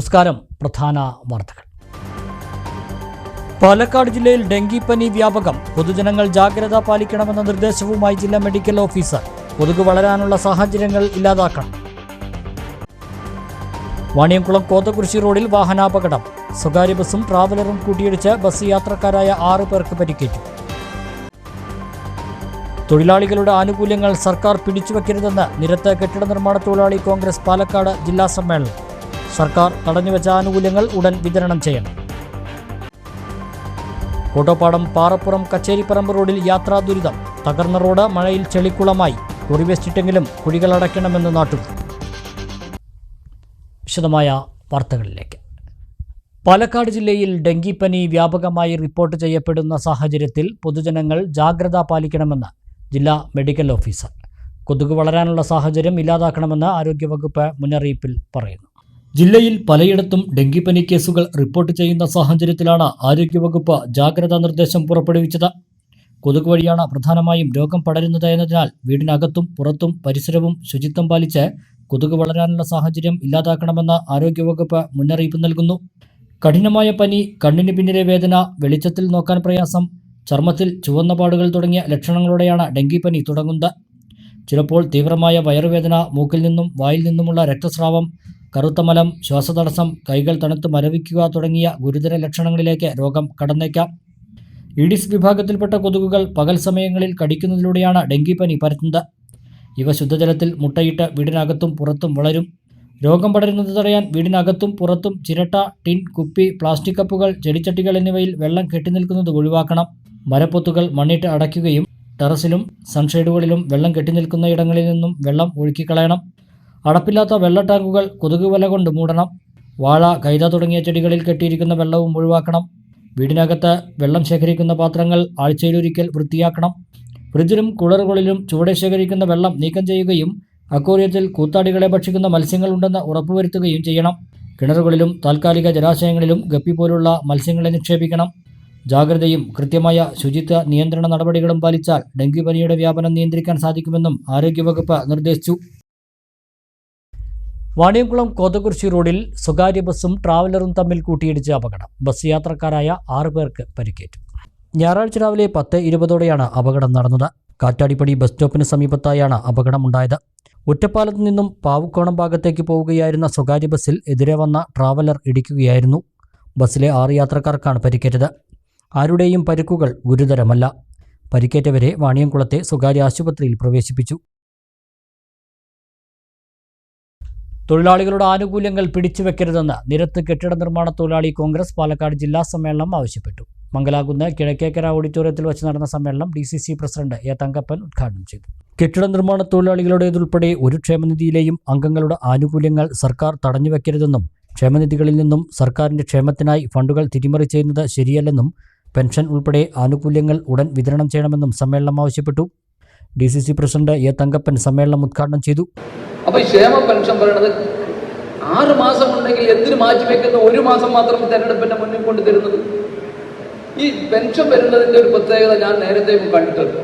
നമസ്കാരം. പ്രധാന വാർത്തകൾ. പാലക്കാട് ജില്ലയിൽ ഡെങ്കിപ്പനി വ്യാപകം. പൊതുജനങ്ങൾ ജാഗ്രത പാലിക്കണമെന്ന നിർദ്ദേശവുമായി ജില്ലാ മെഡിക്കൽ ഓഫീസർ. കൊതുക് വളരാനുള്ള സാഹചര്യങ്ങൾ ഇല്ലാതാക്കണം. വാണിയംകുളം കോതകുരിശി റോഡിൽ വാഹനാപകടം. സ്വകാര്യ ബസ്സും ട്രാവലറും കൂട്ടിയിടിച്ച് ബസ് യാത്രക്കാരായ ആറ് പേർക്ക് പരിക്കേറ്റു. തൊഴിലാളികളുടെ ആനുകൂല്യങ്ങൾ സർക്കാർ പിടിച്ചുവെക്കരുതെന്ന് നിരത്ത് കെട്ടിട നിർമ്മാണ തൊഴിലാളി കോൺഗ്രസ് പാലക്കാട് ജില്ലാ സമ്മേളനം. സർക്കാർ തടഞ്ഞുവെച്ച ആനുകൂല്യങ്ങൾ ഉടൻ വിതരണം ചെയ്യണം. കോട്ടോപ്പാടം പാറപ്പുറം കച്ചേരിപ്പറമ്പ് റോഡിൽ യാത്രാ ദുരിതം. തകർന്ന റോഡ് മഴയിൽ ചെളിക്കുളമായി. കുറിവെച്ചിട്ടെങ്കിലും കുഴികൾ അടയ്ക്കണമെന്ന് നാട്ടു വിശദമായ വാർത്തകളിലേക്ക്. പാലക്കാട് ജില്ലയിൽ ഡെങ്കിപ്പനി വ്യാപകമായി റിപ്പോർട്ട് ചെയ്യപ്പെടുന്ന സാഹചര്യത്തിൽ പൊതുജനങ്ങൾ ജാഗ്രത പാലിക്കണമെന്ന് ജില്ലാ മെഡിക്കൽ ഓഫീസർ. കൊതുക് വളരാനുള്ള സാഹചര്യം ഇല്ലാതാക്കണമെന്ന് ആരോഗ്യവകുപ്പ് മുന്നറിയിപ്പിൽ പറയുന്നു. ജില്ലയിൽ പലയിടത്തും ഡെങ്കിപ്പനി കേസുകൾ റിപ്പോർട്ട് ചെയ്യുന്ന സാഹചര്യത്തിലാണ് ആരോഗ്യവകുപ്പ് ജാഗ്രതാ നിർദ്ദേശം പുറപ്പെടുവിച്ചത്. കൊതുക് വഴിയാണ് പ്രധാനമായും രോഗം പടരുന്നത് എന്നതിനാൽ വീടിനകത്തും പുറത്തും പരിസരവും ശുചിത്വം പാലിച്ച് കൊതുക് വളരാനുള്ള സാഹചര്യം ഇല്ലാതാക്കണമെന്ന് ആരോഗ്യവകുപ്പ് മുന്നറിയിപ്പ് നൽകുന്നു. കഠിനമായ പനി കണ്ണിന് പിന്നിലെ വേദന വെളിച്ചത്തിൽ നോക്കാൻ പ്രയാസം ചർമ്മത്തിൽ ചുവന്ന പാടുകൾ തുടങ്ങിയ ലക്ഷണങ്ങളോടെയാണ് ഡെങ്കിപ്പനി തുടങ്ങുന്നത്. ചിലപ്പോൾ തീവ്രമായ വയറുവേദന മൂക്കിൽ നിന്നും വായിൽ നിന്നുമുള്ള രക്തസ്രാവം കറുത്ത മലം ശ്വാസതടസ്സം കൈകൾ തണുത്ത് മരവിക്കുക തുടങ്ങിയ ഗുരുതര ലക്ഷണങ്ങളിലേക്ക് രോഗം കടന്നേക്കാം. ഇഡിസ് വിഭാഗത്തിൽപ്പെട്ട കൊതുകുകൾ പകൽ സമയങ്ങളിൽ കടിക്കുന്നതിലൂടെയാണ് ഡെങ്കിപ്പനി പരത്തുന്നത്. ഇവ ശുദ്ധജലത്തിൽ മുട്ടയിട്ട് വീടിനകത്തും പുറത്തും വളരും. രോഗം പടരുന്നത് തടയാൻ വീടിനകത്തും പുറത്തും ചിരട്ട ടിൻ കുപ്പി പ്ലാസ്റ്റിക് കപ്പുകൾ ചെടിച്ചട്ടികൾ എന്നിവയിൽ വെള്ളം കെട്ടിനിൽക്കുന്നത് ഒഴിവാക്കണം. മരപ്പൊത്തുകൾ മണ്ണിട്ട് അടയ്ക്കുകയും ടെറസിലും സൺഷെയ്ഡുകളിലും വെള്ളം കെട്ടിനിൽക്കുന്ന ഇടങ്ങളിൽ നിന്നും വെള്ളം ഒഴുക്കിക്കളയണം. അടപ്പില്ലാത്ത വെള്ള ടാങ്കുകൾ കൊതുക് വല കൊണ്ട് മൂടണം. വാഴ കൈത തുടങ്ങിയ ചെടികളിൽ കെട്ടിയിരിക്കുന്ന വെള്ളവും ഒഴിവാക്കണം. വീടിനകത്ത് വെള്ളം ശേഖരിക്കുന്ന പാത്രങ്ങൾ ആഴ്ചയിലൊരിക്കൽ വൃത്തിയാക്കണം. ഫ്രിഡ്ജിലും കുളറുകളിലും ചുവടെ ശേഖരിക്കുന്ന വെള്ളം നീക്കം ചെയ്യുകയും അക്വേറിയത്തിൽ കൂത്താടികളെ ഭക്ഷിക്കുന്ന മത്സ്യങ്ങളുണ്ടെന്ന് ഉറപ്പുവരുത്തുകയും ചെയ്യണം. കിണറുകളിലും താൽക്കാലിക ജലാശയങ്ങളിലും ഗപ്പി പോലുള്ള മത്സ്യങ്ങളെ നിക്ഷേപിക്കണം. ജാഗ്രതയും കൃത്യമായ ശുചിത്വ നിയന്ത്രണ നടപടികളും പാലിച്ചാൽ ഡെങ്കിപ്പനിയുടെ വ്യാപനം നിയന്ത്രിക്കാൻ സാധിക്കുമെന്നും ആരോഗ്യവകുപ്പ് നിർദ്ദേശിച്ചു. വാണിയംകുളം കോതകുറിശി റോഡിൽ സ്വകാര്യ ബസ്സും ട്രാവലറും തമ്മിൽ കൂട്ടിയിടിച്ച് അപകടം. ബസ് യാത്രക്കാരായ ആറ് പേർക്ക് പരിക്കേറ്റു. ഞായറാഴ്ച രാവിലെ പത്ത് ഇരുപതോടെയാണ് അപകടം നടന്നത്. കാറ്റാടിപ്പടി ബസ് സ്റ്റോപ്പിന് സമീപത്തായാണ് അപകടമുണ്ടായത്. ഒറ്റപ്പാലത്ത് നിന്നും പാവുക്കോണം ഭാഗത്തേക്ക് പോവുകയായിരുന്ന സ്വകാര്യ ബസ്സിൽ എതിരെ വന്ന ട്രാവലർ ഇടിക്കുകയായിരുന്നു. ബസ്സിലെ ആറ് യാത്രക്കാർക്കാണ് പരിക്കേറ്റത്. ആരുടെയും പരുക്കുകൾ ഗുരുതരമല്ല. പരിക്കേറ്റവരെ വാണിയംകുളത്തെ സ്വകാര്യ ആശുപത്രിയിൽ പ്രവേശിപ്പിച്ചു. തൊഴിലാളികളുടെ ആനുകൂല്യങ്ങൾ പിടിച്ചുവെക്കരുതെന്ന് നിരത്ത് കെട്ടിട നിർമ്മാണ തൊഴിലാളി കോൺഗ്രസ് പാലക്കാട് ജില്ലാ സമ്മേളനം ആവശ്യപ്പെട്ടു. മംഗലാകുന്ന് കിഴക്കേക്കര ഓഡിറ്റോറിയത്തിൽ വെച്ച് നടന്ന സമ്മേളനം D C C president A. Thankappan ഉദ്ഘാടനം ചെയ്തു. കെട്ടിട നിർമ്മാണ തൊഴിലാളികളുടേതുൾപ്പെടെ ഒരു ക്ഷേമനിധിയിലെയും അംഗങ്ങളുടെ ആനുകൂല്യങ്ങൾ സർക്കാർ തടഞ്ഞുവെക്കരുതെന്നും ക്ഷേമനിധികളിൽ നിന്നും സർക്കാരിന്റെ ക്ഷേമത്തിനായി ഫണ്ടുകൾ തിരിമറി ചെയ്യുന്നത് ശരിയല്ലെന്നും പെൻഷൻ ഉൾപ്പെടെ ആനുകൂല്യങ്ങൾ ഉടൻ വിതരണം ചെയ്യണമെന്നും സമ്മേളനം ആവശ്യപ്പെട്ടു. D C C president A Thankappan സമ്മേളനം ഉദ്ഘാടനം ചെയ്തു. അപ്പോൾ ക്ഷേമ പെൻഷൻ പറയണത് ആറ് മാസം ഉണ്ടെങ്കിൽ എന്തിനു മാറ്റി വെക്കുന്ന? ഒരു മാസം മാത്രം തെരഞ്ഞെടുപ്പിന്റെ മുന്നിൽ കൊണ്ട് തരുന്നത്. ഈ പെൻഷൻ വരുന്നതിന്റെ ഒരു പ്രത്യേകത ഞാൻ നേരത്തെ കണ്ടിട്ടുണ്ട്.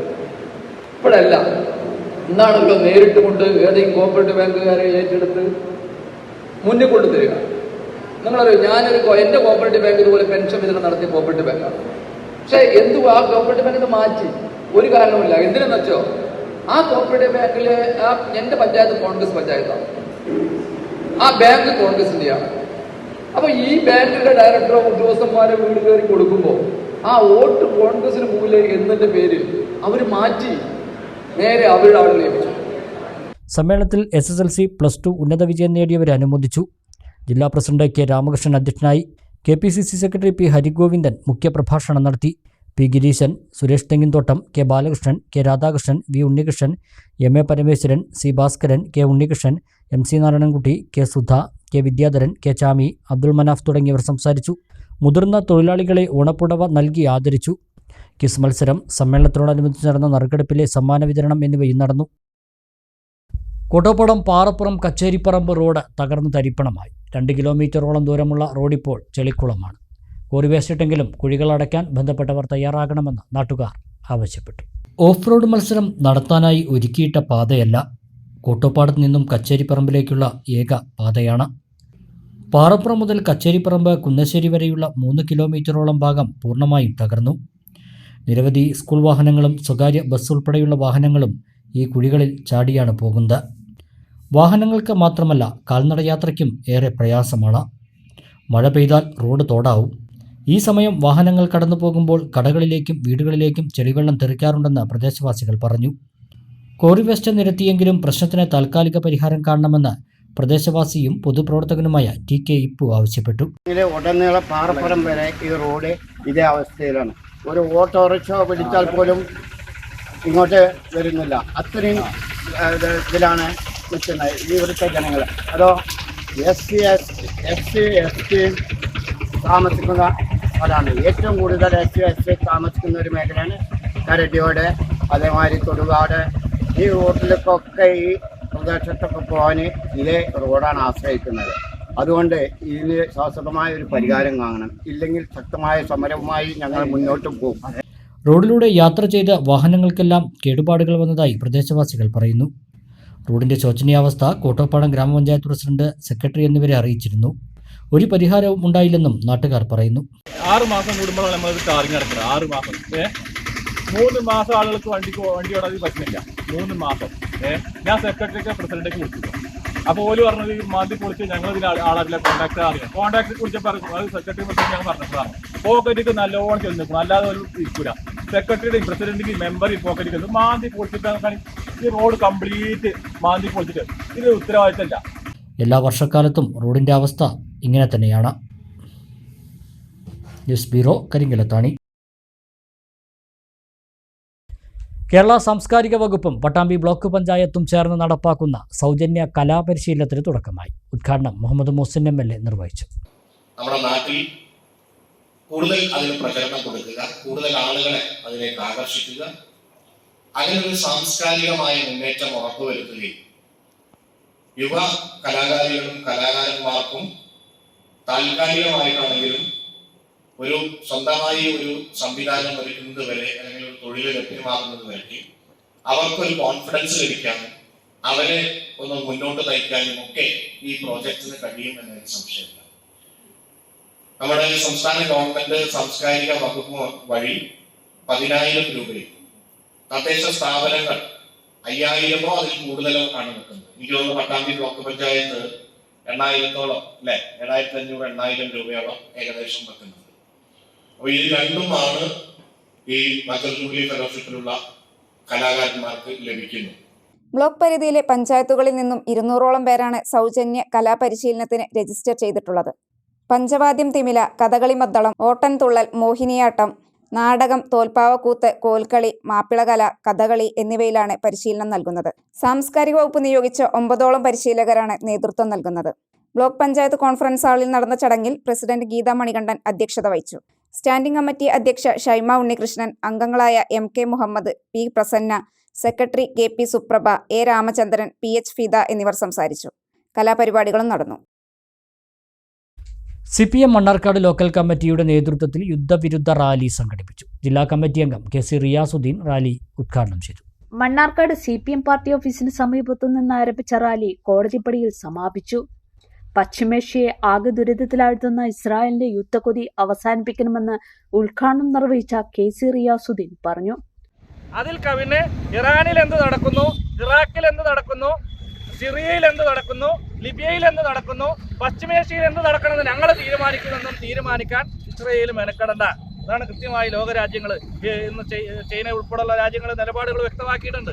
ഇപ്പോഴല്ല. ഇന്നാണല്ലോ നേരിട്ട് കൊണ്ട് ഏതെങ്കിലും കോപ്പറേറ്റീവ് ബാങ്കുകാരെ ഏറ്റെടുത്ത് മുന്നിൽ കൊണ്ട് നിങ്ങളറിയോ ഞാനൊരു എന്റെ കോപ്പറേറ്റീവ് ബാങ്ക് ഇതുപോലെ പെൻഷൻ വിതരണം നടത്തിയ കോപ്പറേറ്റീവ് ബാങ്കാണ് പക്ഷേ എന്തു ആ കോപ്പറേറ്റീവ് ബാങ്ക് ഇത് മാറ്റി? ഒരു കാരണവുമില്ല. എന്തിനെന്ന് വെച്ചോ ആ കോപ്പറേറ്റീവ് ബാങ്കിലെ ആ എന്റെ പഞ്ചായത്ത് കോൺഗ്രസ് പഞ്ചായത്താണ്. ആ ബാങ്ക് കോൺഗ്രസിന്റെയാണ്. അപ്പൊ ഈ ബാങ്കിന്റെ ഡയറക്ടറോ ഉദ്യോഗസ്ഥന്മാരെ വീട് കയറി കൊടുക്കുമ്പോൾ ആ വോട്ട് കോൺഗ്രസിന് മുമ്പിൽ എന്നതിന്റെ പേരിൽ അവർ മാറ്റി നേരെ അവരുടെ ആളുകളെ ലഭിച്ചു സമ്മേളനത്തിൽ S S L C plus two ഉന്നത വിജയം നേടിയവരെ അനുമോദിച്ചു. ജില്ലാ പ്രസിഡന്റ് കെ രാമകൃഷ്ണൻ അധ്യക്ഷനായി K P C C secretary P Harigovindan മുഖ്യപ്രഭാഷണം നടത്തി. P Gireeshan Suresh Thenginthottam K Balakrishnan K Radhakrishnan V Unnikrishnan M A Parameswaran C Bhaskaran K Unnikrishnan M C Narayanankutty K Sudha K Vidyadharan K Chami Abdul Manaf തുടങ്ങിയവർ സംസാരിച്ചു. മുതിർന്ന തൊഴിലാളികളെ ഓണപ്പുടവ നൽകി ആദരിച്ചു. Kiss മത്സരം സമ്മേളനത്തോടനുബന്ധിച്ച് നടന്ന നറുക്കെടുപ്പിലെ സമ്മാന വിതരണം എന്നിവയും നടന്നു. കൊട്ടോപ്പടം പാറപ്പുറം കച്ചേരിപ്പറമ്പ് റോഡ് തകർന്നു തരിപ്പണമായി. രണ്ട് കിലോമീറ്ററോളം ദൂരമുള്ള റോഡിപ്പോൾ ചെളിക്കുളമാണ്. കോറി വേസ്റ്റിട്ടെങ്കിലും കുഴികൾ അടയ്ക്കാൻ ബന്ധപ്പെട്ടവർ തയ്യാറാകണമെന്ന് നാട്ടുകാർ ആവശ്യപ്പെട്ടു. ഓഫ് റോഡ് മത്സരം നടത്താനായി ഒരുക്കിയിട്ട പാതയല്ല കോട്ടോപ്പാടത്ത് നിന്നും കച്ചേരിപ്പറമ്പിലേക്കുള്ള ഏക പാതയാണ്. പാറപ്പുറം മുതൽ കച്ചേരിപ്പറമ്പ് കുന്നശ്ശേരി വരെയുള്ള മൂന്ന് കിലോമീറ്ററോളം ഭാഗം പൂർണമായും തകർന്നു. നിരവധി സ്കൂൾ വാഹനങ്ങളും സ്വകാര്യ ബസ് ഉൾപ്പെടെയുള്ള വാഹനങ്ങളും ഈ കുഴികളിൽ ചാടിയാണ് പോകുന്നത്. വാഹനങ്ങൾക്ക് മാത്രമല്ല കാൽനടയാത്രയ്ക്കും ഏറെ പ്രയാസമാണ്. മഴ പെയ്താൽ റോഡ് തോടാവും. ഈ സമയം വാഹനങ്ങൾ കടന്നു പോകുമ്പോൾ കടകളിലേക്കും വീടുകളിലേക്കും ചെളിവെള്ളം തെറിക്കാറുണ്ടെന്ന് പ്രദേശവാസികൾ പറഞ്ഞു. കോറി വെസ്റ്റ് നിരത്തിയെങ്കിലും പ്രശ്നത്തിന് താൽക്കാലിക പരിഹാരം കാണണമെന്ന് പ്രദേശവാസിയും പൊതുപ്രവർത്തകനുമായ ടി കെ ഇപ്പു ആവശ്യപ്പെട്ടു. ഉടനീളം പാറപ്പുറം വരെ ഈ റോഡ് ഇതേ അവസ്ഥയിലാണ്. ഒരു ഓട്ടോറിക്ഷ പിടിച്ചാൽ പോലും ഇങ്ങോട്ട് വരുന്നില്ല. അത്രയും ഇതിലാണ് നിൽക്കുന്നത് ഈ ഇവിടുത്തെ ജനങ്ങൾ അതോ S C S S C S T താമസിക്കുന്ന അതാണ് ഏറ്റവും കൂടുതൽ എസ് സി എസ് ടി താമസിക്കുന്ന ഒരു മേഖലയാണ് കരടിയോട് അതേമാതിരി തൊടുകാട്. ഈ റോഡിലേക്കൊക്കെ ഈ പ്രദേശത്തൊക്കെ പോകാൻ ഇതേ റോഡാണ് ആശ്രയിക്കുന്നത്. അതുകൊണ്ട് ഇതിന് ശാശ്വതമായ ഒരു പരിഹാരം കാണണം. ഇല്ലെങ്കിൽ ശക്തമായ സമരവുമായി ഞങ്ങൾ മുന്നോട്ട് പോകും. റോഡിലൂടെ യാത്ര ചെയ്ത വാഹനങ്ങൾക്കെല്ലാം കേടുപാടുകൾ വന്നതായി പ്രദേശവാസികൾ പറയുന്നു. റോഡിന്റെ ശോചനീയാവസ്ഥ കോട്ടോപ്പാടം ഗ്രാമപഞ്ചായത്ത് പ്രസിഡന്റ് സെക്രട്ടറി എന്നിവരെ അറിയിച്ചിരുന്നു. ഒരു പരിഹാരവും ഉണ്ടായില്ലെന്നും നാട്ടുകാർ പറയുന്നു. ആറ് മാസം കൂടുമ്പോഴാണ് നമ്മളത് ടാറിങ് നടക്കുന്നത്. ആറ് മാസം. മൂന്ന് മാസം ആളുകൾക്ക് വണ്ടിക്ക് വണ്ടി ഓടാതെ പറ്റുന്നില്ല. മൂന്ന് മാസം. ഞാൻ സെക്രട്ടറിക്ക് പ്രസിഡന്റേക്ക് വിളിച്ചു അപ്പോൾ ഓൽ പറഞ്ഞത് മാന്തി പൊളിച്ച് ഞങ്ങൾ ഇതിൽ ആളാവില്ല കോൺടാക്ട് അറിയാം കോൺടാക്ട് പറഞ്ഞു അത് സെക്രട്ടറി പ്രസിഡന്റ് ഞങ്ങൾ പറഞ്ഞതാണ് പോക്കറ്റിക്ക് നല്ലോണം ചെന്ന് നിൽക്കണം അല്ലാതെ ഒരു ഇരിക്കൂല. സെക്രട്ടറിയുടെയും പ്രസിഡന്റിന്റെയും മെമ്പർ പോക്കറ്റിക്ക് ചെന്ന് മാന്തി പൊളിച്ചിട്ടാണ് ഈ റോഡ് കംപ്ലീറ്റ് മാന്തി പൊളിച്ചിട്ട് ഇത് ഉത്തരവാദിത്തമല്ല എല്ലാ വർഷക്കാലത്തും റോഡിന്റെ അവസ്ഥ ഇങ്ങനെ തന്നെയാണ്. ന്യൂസ് ബ്യൂറോ കരിങ്കലത്താണി കേരള സാംസ്കാരിക വകുപ്പും പട്ടാമ്പി ബ്ലോക്ക് പഞ്ചായത്തും ചേർന്ന് നടപ്പാക്കുന്ന സൗജന്യ കലാപരിശീലനത്തിന് തുടക്കമായി. ഉദ്ഘാടനം Muhammad Muhsin M L A നിർവഹിച്ചു. നമ്മുടെ നാട്ടിൽ കൂടുതൽ അതിന് പ്രചരണം കൊടുക്കുക കൂടുതൽ ആളുകളെ അതിലേക്ക് ആകർഷിക്കുക അങ്ങനെ ഒരു സാംസ്കാരികമായ മുന്നേറ്റം ഉറപ്പുവരുത്തുകയും യുവ കലാകാരികളും കലാകാരന്മാർക്കും താൽക്കാലികമായിട്ടാണെങ്കിലും ഒരു സ്വന്തമായി ഒരു സംവിധാനം ഒരുക്കുന്നത് വരെ അല്ലെങ്കിൽ ഒരു തൊഴിൽ ലഭ്യമാകുന്നത് വരെ അവർക്കൊരു കോൺഫിഡൻസ് ലഭിക്കാനും അവരെ ഒന്ന് മുന്നോട്ട് നയിക്കാനും ഒക്കെ ഈ പ്രോജക്റ്റിന് കഴിയും എന്നൊരു സംശയമില്ല. നമ്മുടെ സംസ്ഥാന ഗവൺമെന്റ് സാംസ്കാരിക വകുപ്പ് വഴി പതിനായിരം രൂപയും തദ്ദേശ സ്ഥാപനങ്ങൾ അയ്യായിരമോ അതിൽ കൂടുതലോ ആണ് നിൽക്കുന്നത്. എനിക്ക് തോന്നുന്നു തീയതി ബ്ലോക്ക് പഞ്ചായത്ത് എണ്ണായിരത്തോളം അല്ലെ? ഏഴായിരത്തി അഞ്ഞൂറ് എണ്ണായിരം രൂപയോളം ഏകദേശം പറ്റുന്നത് അപ്പൊ ഇത് രണ്ടുമാണ് ഈ ജൂബിലി ഫെലോഷിപ്പിലുള്ള കലാകാരന്മാർക്ക് ലഭിക്കുന്നത്. ബ്ലോക്ക് പരിധിയിലെ പഞ്ചായത്തുകളിൽ നിന്നും ഇരുന്നൂറോളം പേരാണ് സൗജന്യ കലാപരിശീലനത്തിന് രജിസ്റ്റർ ചെയ്തിട്ടുള്ളത്. പഞ്ചവാദ്യം തിമില കഥകളി മദ്ദളം ഓട്ടൻതുള്ളൽ മോഹിനിയാട്ടം നാടകം തോൽപ്പാവക്കൂത്ത് കോൽക്കളി മാപ്പിളകല കഥകളി എന്നിവയിലാണ് പരിശീലനം നൽകുന്നത്. സാംസ്കാരിക വകുപ്പ് നിയോഗിച്ച ഒമ്പതോളം പരിശീലകരാണ് നേതൃത്വം നൽകുന്നത്. ബ്ലോക്ക് പഞ്ചായത്ത് കോൺഫറൻസ് ഹാളിൽ നടന്ന ചടങ്ങിൽ പ്രസിഡന്റ് ഗീതാ മണികണ്ഠൻ അധ്യക്ഷത വഹിച്ചു. സ്റ്റാൻഡിംഗ് കമ്മിറ്റി അധ്യക്ഷ ഷൈമ ഉണ്ണികൃഷ്ണൻ അംഗങ്ങളായ M K Muhammad P Prasanna secretary K P Suprabha A Ramachandran P H Fida എന്നിവർ സംസാരിച്ചു. കലാപരിപാടികളും നടന്നു. C P M Mannarkkad local കമ്മിറ്റിയുടെ നേതൃത്വത്തിൽ യുദ്ധവിരുദ്ധ റാലി സംഘടിപ്പിച്ചു. ജില്ലാ കമ്മിറ്റി അംഗം കെ സി റിയാസുദ്ദീൻ റാലി ഉദ്ഘാടനം ചെയ്തു. Mannarkkad C P M party ഓഫീസിന് സമീപത്തു നിന്ന് ആരംഭിച്ച റാലി കോടതിപ്പടിയിൽ സമാപിച്ചു. പശ്ചിമേഷ്യയെ ആകെ ദുരിതത്തിലാഴ്ത്തുന്ന ഇസ്രായേലിന്റെ യുദ്ധക്കൊതി അവസാനിപ്പിക്കണമെന്ന് ഉദ്ഘാടനം നിർവഹിച്ച കെ സി റിയാസുദ്ദീൻ പറഞ്ഞു. അതിൽ കവിന് ഇറാനിൽ എന്ത് നടക്കുന്നു? ഇറാഖിൽ എന്ത് നടക്കുന്നു? സിറിയയിൽ എന്ത് നടക്കുന്നു? ലിബിയയിൽ എന്ത് നടക്കുന്നു? പശ്ചിമേഷ്യയിൽ എന്ത് നടക്കണമെന്ന് ഞങ്ങൾ തീരുമാനിക്കുമെന്നും തീരുമാനിക്കാൻ ഇസ്രയേൽ മെനക്കെടണ്ട. അതാണ് കൃത്യമായി ലോകരാജ്യങ്ങൾ ഇന്ന് ചൈന ഉൾപ്പെടെയുള്ള രാജ്യങ്ങൾ നിലപാടുകൾ വ്യക്തമാക്കിയിട്ടുണ്ട്.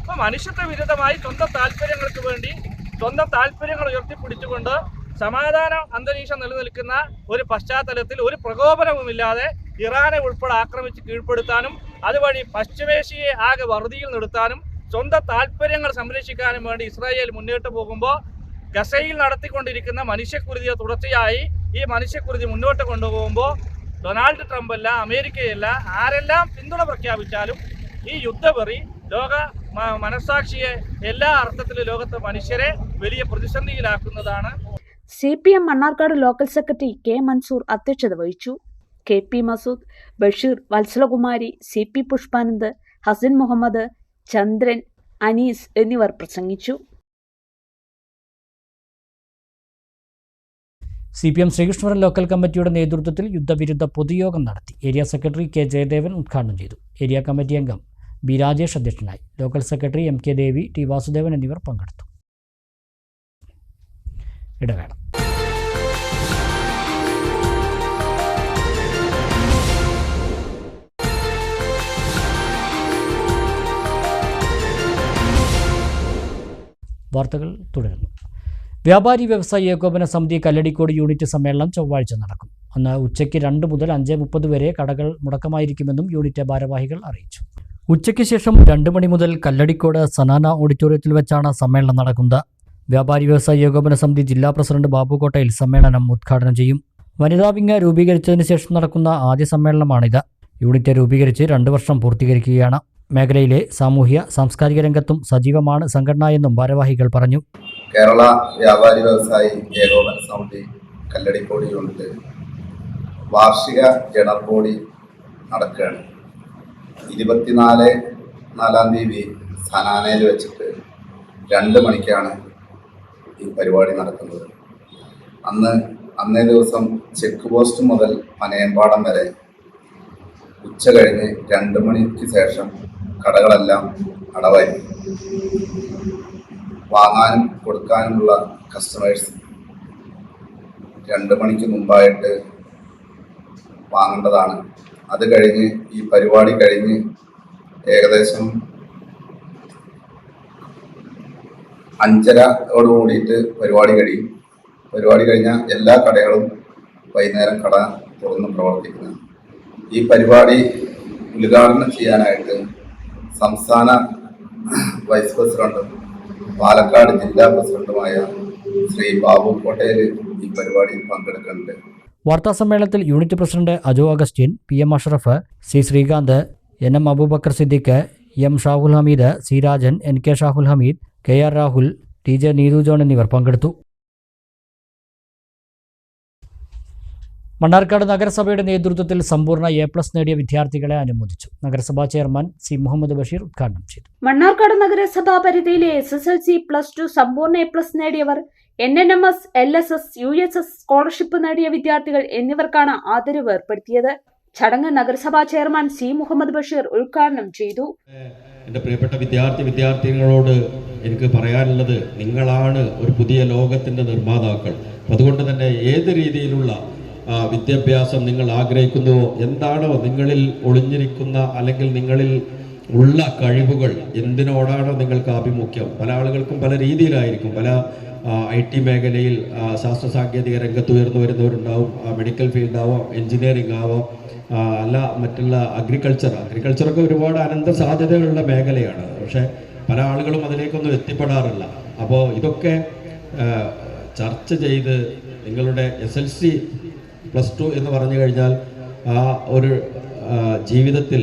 അപ്പൊ മനുഷ്യത്വ വിരുദ്ധമായി സ്വന്തം താല്പര്യങ്ങൾക്ക് വേണ്ടി സ്വന്തം താല്പര്യങ്ങൾ ഉയർത്തിപ്പിടിച്ചുകൊണ്ട് സമാധാന അന്തരീക്ഷം നിലനിൽക്കുന്ന ഒരു പശ്ചാത്തലത്തിൽ ഒരു പ്രകോപനവുമില്ലാതെ ഇറാനെ ഉൾപ്പെടെ ആക്രമിച്ച് കീഴ്പ്പെടുത്താനും അതുവഴി പശ്ചിമേഷ്യയെ ആകെ വറുതിയിൽ നിർത്താനും സ്വന്തം താല്പര്യങ്ങൾ സംരക്ഷിക്കാനും വേണ്ടി ഇസ്രായേൽ മുന്നോട്ട് പോകുമ്പോൾ ഗസയിൽ നടത്തിക്കൊണ്ടിരിക്കുന്ന മനുഷ്യക്കുരുതിയെ തുടർച്ചയായി ഈ മനുഷ്യക്കുരുതി മുന്നോട്ട് കൊണ്ടുപോകുമ്പോൾ ഡൊണാൾഡ് ട്രംപ് അല്ല അമേരിക്കയല്ല ആരെല്ലാം പിന്തുണ പ്രഖ്യാപിച്ചാലും ഈ യുദ്ധപെറി ലോക മനസാക്ഷിയെ എല്ലാ അർത്ഥത്തിലും ലോകത്തെ മനുഷ്യരെ വലിയ പ്രതിസന്ധിയിലാക്കുന്നതാണ്. C P M Mannarkkad local secretary K Mansoor അധ്യക്ഷത വഹിച്ചു. K P Masood Basheer Valsalakumari C P Pushpanand Hasan Muhammad Chandran Anees എന്നിവർ പ്രസംഗിച്ചു. C P M Sreekrishnapuram local കമ്മിറ്റിയുടെ നേതൃത്വത്തിൽ യുദ്ധവിരുദ്ധ പൊതുയോഗം നടത്തി. ഏരിയ സെക്രട്ടറി കെ ജയദേവൻ ഉദ്ഘാടനം ചെയ്തു. ഏരിയ കമ്മിറ്റി അംഗം ബി രാജേഷ് അധ്യക്ഷനായി. Local secretary M K Devi T Vasudevan എന്നിവർ പങ്കെടുത്തു. ഇടവേള. വാർത്തകൾ തുടരുന്നു. വ്യാപാരി വ്യവസായ ഏകോപന സമിതി കല്ലടിക്കോട് യൂണിറ്റ് സമ്മേളനം ചൊവ്വാഴ്ച നടക്കും. അന്ന് ഉച്ചയ്ക്ക് രണ്ട് മുതൽ അഞ്ച് മുപ്പത് വരെ കടകൾ മുടക്കമായിരിക്കുമെന്നും യൂണിറ്റ് ഭാരവാഹികൾ അറിയിച്ചു. ഉച്ചയ്ക്ക് ശേഷം രണ്ട് മണി മുതൽ കല്ലടിക്കോട് സനാന ഓഡിറ്റോറിയത്തിൽ വെച്ചാണ് സമ്മേളനം നടക്കുന്നത്. വ്യാപാരി വ്യവസായ ഏകോപന സമിതി ജില്ലാ പ്രസിഡന്റ് ബാബു കോട്ടയിൽ സമ്മേളനം ഉദ്ഘാടനം ചെയ്യും. വനിതാ വിങ് രൂപീകരിച്ചതിന് ശേഷം നടക്കുന്ന ആദ്യ സമ്മേളനമാണിത്. യൂണിറ്റ് രൂപീകരിച്ച് രണ്ട് വർഷം പൂർത്തീകരിക്കുകയാണ്. മേഖലയിലെ സാമൂഹ്യ സാംസ്കാരിക രംഗത്തും സജീവമാണ് സംഘടന എന്നും ഭാരവാഹികൾ പറഞ്ഞു. കേരള വ്യാപാരി വ്യവസായി ഏകോപന സമിതി കോടി യൂണിറ്റ് വാർഷിക ജനറൽ ബോഡി നടക്കുകയാണ്. ഇരുപത്തിനാല് നാലാം തീയതി സനാനയിൽ വെച്ചിട്ട് രണ്ട് മണിക്കാണ് ഈ പരിപാടി നടക്കുന്നത്. അന്ന് അന്നേ ദിവസം ചെക്ക് പോസ്റ്റ് മുതൽ പനയമ്പാടം വരെ ഉച്ച കഴിഞ്ഞ് രണ്ട് മണിക്ക് ശേഷം കടകളെല്ലാം അടവായി. വാങ്ങാനും കൊടുക്കാനുമുള്ള കസ്റ്റമേഴ്സ് രണ്ട് മണിക്ക് മുമ്പായിട്ട് വാങ്ങേണ്ടതാണ്. അത് കഴിഞ്ഞ് ഈ പരിപാടി കഴിഞ്ഞ് ഏകദേശം അഞ്ചരയോട് കൂടിയിട്ട് പരിപാടി കഴിയും. പരിപാടി കഴിഞ്ഞാൽ എല്ലാ കടകളും വൈകുന്നേരം കട തുറന്ന് പ്രവർത്തിക്കുന്നു. ഈ പരിപാടി ഉദ്ഘാടനം ചെയ്യാനായിട്ട് സംസ്ഥാന വൈസ് പ്രസിഡന്റും പാലക്കാട് ജില്ലാ പ്രസിഡന്റുമായ ശ്രീ ബാബു കോട്ടയിൽ ഈ പരിപാടിയിൽ പങ്കെടുക്കുന്നുണ്ട്. വാർത്താസമ്മേളനത്തിൽ unit president Aju Augustin P M Ashraf C Sreekanth N M Aboobacker Siddique M Shahul Hameed C Rajan N K Shahul Hameed K R Rahul T J Neethu John എന്നിവർ പങ്കെടുത്തു. മണ്ണാർക്കാട് നഗരസഭയുടെ നേതൃത്വത്തിൽ സമ്പൂർണ എ പ്ലസ് നേടിയ വിദ്യാർത്ഥികളെ അനുമോദിച്ചു. നഗരസഭാ chairman C Muhammad Basheer ഉദ്ഘാടനം ചെയ്തു. മണ്ണാർക്കാട് നഗരസഭാ പരിധിയിലെ S S L C plus two സമ്പൂർണ എ പ്ലസ് നേടിയവർ N N M S L S S U S S scholarship നേടിയ വിദ്യാർത്ഥികൾ എന്നിവർക്കാണ് ആദരവ് ഏർപ്പെടുത്തിയത്. ചടങ്ങ് നഗരസഭാ ചെയർമാൻ സി മുഹമ്മദ് ബഷീർ ഉദ്ഘാടനം ചെയ്തു. എന്റെ പ്രിയപ്പെട്ട വിദ്യാർത്ഥി വിദ്യാർത്ഥിനികളോട് എനിക്ക് പറയാനുള്ളത് നിങ്ങളാണ് ഒരു പുതിയ ലോകത്തിന്റെ നിർമ്മാതാക്കൾ. അതുകൊണ്ട് തന്നെ ഏത് രീതിയിലുള്ള വിദ്യാഭ്യാസം നിങ്ങൾ ആഗ്രഹിക്കുന്നുവോ എന്താണോ നിങ്ങളിൽ ഒളിഞ്ഞിരിക്കുന്ന അല്ലെങ്കിൽ നിങ്ങളിൽ ഉള്ള കഴിവുകൾ എന്തിനോടാണോ നിങ്ങൾക്ക് ആഭിമുഖ്യം? പല ആളുകൾക്കും പല രീതിയിലായിരിക്കും. പല ഐ ടി മേഖലയിൽ ശാസ്ത്ര സാങ്കേതിക രംഗത്ത് ഉയർന്നു വരുന്നവരുണ്ടാവും മെഡിക്കൽ ഫീൽഡ് ആവാം എഞ്ചിനീയറിംഗ് ആവാം അല്ല മറ്റുള്ള അഗ്രികൾച്ചർ അഗ്രികൾച്ചറൊക്കെ ഒരുപാട് അനന്ത സാധ്യതകളുള്ള മേഖലയാണ്. പക്ഷേ പല ആളുകളും അതിലേക്കൊന്നും എത്തിപ്പെടാറില്ല. അപ്പോൾ ഇതൊക്കെ ചർച്ച ചെയ്ത് നിങ്ങളുടെ S L C plus two എന്ന് പറഞ്ഞു കഴിഞ്ഞാൽ ആ ഒരു ജീവിതത്തിൽ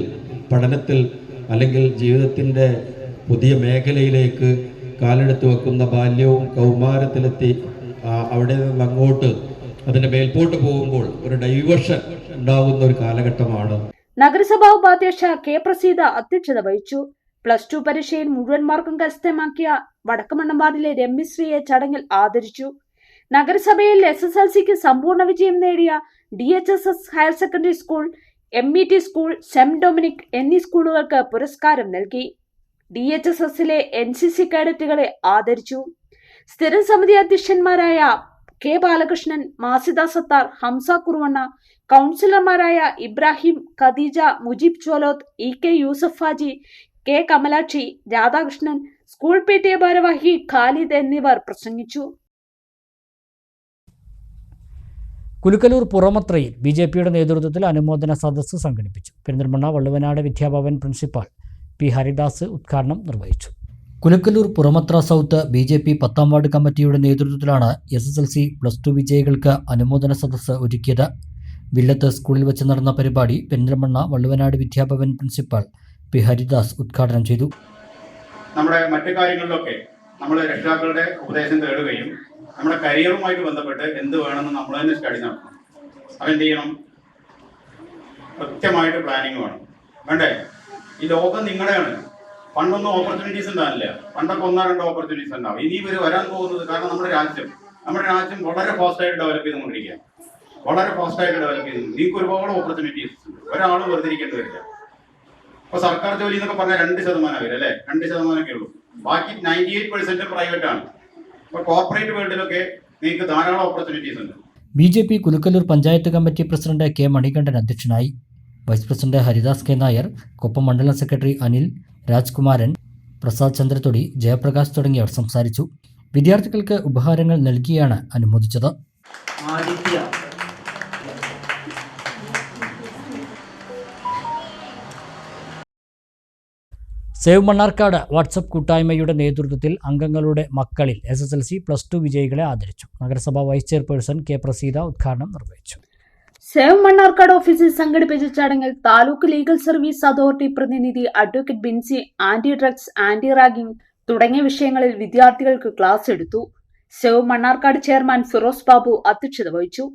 പഠനത്തിൽ അല്ലെങ്കിൽ ജീവിതത്തിന്റെ പുതിയ മേഖലയിലേക്ക് കാലെടുത്ത് വെക്കുന്ന ബാല്യവും കൗമാരത്തിലെത്തി അവിടെ നിന്ന് അങ്ങോട്ട് അതിന്റെ മേൽപോട്ട് പോകുമ്പോൾ ഒരു ഡൈവേർഷൻ ഉണ്ടാകുന്ന ഒരു കാലഘട്ടമാണ്. നഗരസഭാ ഉപാധ്യക്ഷ കെ പ്രസീത അധ്യക്ഷത വഹിച്ചു. പ്ലസ് ടു പരീക്ഷയിൽ മുഴുവൻ മാർക്കും കരസ്ഥമാക്കിയ വടക്കമണ്ണമ്പാടിലെ രമ്യശ്രീയെ ചടങ്ങിൽ ആദരിച്ചു. നഗരസഭയിൽ എസ് എസ് എൽ സിക്ക് സമ്പൂർണ വിജയം നേടിയ D H S S higher secondary school M E T school saint Dominic എന്നീ സ്കൂളുകൾക്ക് പുരസ്കാരം നൽകി. ഡി എച്ച് എസ് എസിലെ എൻ സി സി കേഡറ്റുകളെ ആദരിച്ചു. സ്ഥിരം സമിതി അധ്യക്ഷന്മാരായ കെ ബാലകൃഷ്ണൻ മാസിദ സത്താർ ഹംസ കുറുവണ്ണ കൗൺസിലർമാരായ Ibrahim Khadeeja Mujeeb Cholot E K Yusuf Haji K Kamalakshi Radhakrishnan school P T A ഭാരവാഹി ഖാലിദ് എന്നിവർ പ്രസംഗിച്ചു. കുലുക്കലൂർ പുറമത്രയിൽ ബി ജെ പിയുടെ നേതൃത്വത്തിൽ അനുമോദന സദസ്സ് സംഘടിപ്പിച്ചു. പെരിന്തൽമണ്ണ വള്ളുവനാട് വിദ്യാഭവൻ പ്രിൻസിപ്പാൾ പി ഹരിദാസ് ഉദ്ഘാടനം നിർവഹിച്ചു. Kulukkallur Puramathra south B J P പത്താം വാർഡ് കമ്മിറ്റിയുടെ നേതൃത്വത്തിലാണ് S S L C plus two വിജയികൾക്ക് അനുമോദന സദസ്സ് ഒരുക്കിയത്. വില്ലത്ത് സ്കൂളിൽ വെച്ച് നടന്ന പരിപാടി പെരിന്തൽമണ്ണ വള്ളുവനാട് വിദ്യാഭവൻ പ്രിൻസിപ്പാൾ പി ഹരിദാസ് ഉദ്ഘാടനം ചെയ്തു. നമ്മുടെ മറ്റു കാര്യങ്ങളിലൊക്കെ നമ്മൾ രക്ഷിതാക്കളുടെ ഉപദേശം തേടുകയും നമ്മുടെ കരിയറുമായിട്ട് ബന്ധപ്പെട്ട് എന്ത് വേണമെന്ന് നമ്മൾ തന്നെ സ്റ്റഡി നടത്തണം. അപ്പം എന്ത് ചെയ്യണം? കൃത്യമായിട്ട് പ്ലാനിങ് വേണം. വേണ്ടേ ഈ ലോകം നിങ്ങളുടെയാണ്. പണ്ടൊന്നും ഓപ്പർച്യൂണിറ്റീസ് ഉണ്ടാവില്ല പണ്ടൊക്കെ ഒന്നോ രണ്ടോ ഓപ്പർച്യൂണിറ്റീസ് ഉണ്ടാവും. ഇനി ഇവർ വരാൻ പോകുന്നത് കാരണം നമ്മുടെ രാജ്യം. നമ്മുടെ രാജ്യം വളരെ ഫാസ്റ്റായിട്ട് ഡെവലപ്പ് ചെയ്തുകൊണ്ടിരിക്കുക വളരെ ഫാസ്റ്റായിട്ട് ഡെവലപ്പ് ചെയ്തു നിങ്ങൾക്ക് ഒരുപാട് ഓപ്പർച്യൂണിറ്റീസ് ഉണ്ട്. ഒരാളും വെറുതെ വരില്ല. ഇപ്പൊ സർക്കാർ ജോലി എന്നൊക്കെ പറഞ്ഞാൽ രണ്ട് ശതമാനം വരും അല്ലേ? രണ്ട് ശതമാനമൊക്കെ ഉള്ളൂ. ബാക്കി നയന്റി എയ്റ്റ് പെർസെന്റ് പ്രൈവറ്റ് ആണ്. കോർപ്പറേറ്റ് വേൾഡിലൊക്കെ നിങ്ങൾക്ക് ധാരാളം ഓപ്പർച്യൂണിറ്റീസ് ഉണ്ട്. B J P Kulukkallur panchayat committee president K Manikandan അധ്യക്ഷനായി. Vice president Haridas K Nair Koppam മണ്ഡലം സെക്രട്ടറി അനിൽ രാജ്കുമാരൻ പ്രസാദ് ചന്ദ്രത്തൊടി ജയപ്രകാശ് തുടങ്ങിയവർ സംസാരിച്ചു. വിദ്യാർത്ഥികൾക്ക് ഉപഹാരങ്ങൾ നൽകിയാണ് അനുമോദിച്ചത്. ആദിത്യ സേവ് മണ്ണാർക്കാട് വാട്സപ്പ് കൂട്ടായ്മയുടെ നേതൃത്വത്തിൽ അംഗങ്ങളുടെ മക്കളിൽ S S L C plus two വിജയികളെ ആദരിച്ചു. നഗരസഭാ വൈസ് ചെയർപേഴ്സൺ കെ പ്രസീത ഉദ്ഘാടനം നിർവഹിച്ചു. സേവ് മണ്ണാർക്കാട് ഓഫീസിൽ സംഘടിപ്പിച്ച ചടങ്ങിൽ താലൂക്ക് ലീഗൽ സർവീസ് അതോറിറ്റി പ്രതിനിധി advocate Binsy anti drugs anti ragging തുടങ്ങിയ വിഷയങ്ങളിൽ വിദ്യാർത്ഥികൾക്ക് ക്ലാസ് എടുത്തു. സേവ് മണ്ണാർക്കാട് ചെയർമാൻ ഫിറോസ് ബാബു അധ്യക്ഷത വഹിച്ചു.